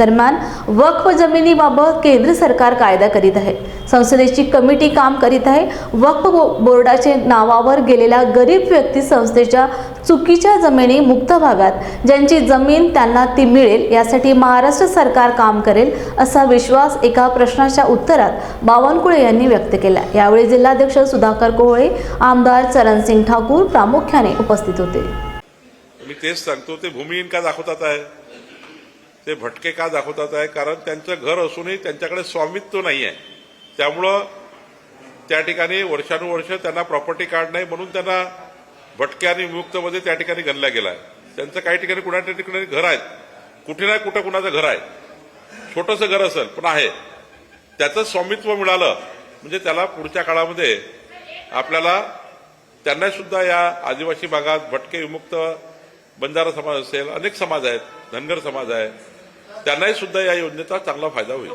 दरम्यान वक्फ जमिनीबाबत केंद्र सरकार कायदा करीत आहे. संसदेची कमिटी काम करीत आहे. वक्फ बो- बोर्डाचे नावावर गेलेल्या गरीब व्यक्ती संस्थेच्या चुकीच्या जमिनी मुक्त भागात ज्यांची जमीन त्यांना ती मिळेल यासाठी महाराष्ट्र सरकार काम करेल असा विश्वास एका प्रश्नाच्या उत्तरात बावनकुळे यांनी व्यक्त केला यावेळी जिल्हाध्यक्ष सुधाकर कोहळे आमदार चरणसिंग ठाकूर प्रामुख्याने उपस्थित होते. मी तेच सांगतो ते भूमिहीन का दाखवतात आहे? ते भटके का दाखवतात आहे? कारण त्यांचं घर असूनही त्यांच्याकडे स्वामित्व नाही आहे त्यामुळं त्या ठिकाणी वर्षानुवर्ष त्यांना प्रॉपर्टी कार्ड नाही म्हणून त्यांना भटके आणि विमुक्तमध्ये त्या ठिकाणी गणला गेला आहे त्यांचं काही ठिकाणी कुणाच्या ठिकाणी घर आहेत? कुठे ना कुठं कुणाचं घर आहे? छोटंसं घर असेल पण आहे. त्याचं स्वामित्व मिळालं म्हणजे त्याला पुढच्या काळामध्ये आपल्याला त्यांना सुद्धा या आदिवासी भागात भटके विमुक्त बंजारा समाज असेल अनेक समाज आहेत धनगर समाज आहे त्यांनाही सुद्धा या योजनेचा चांगला फायदा होईल.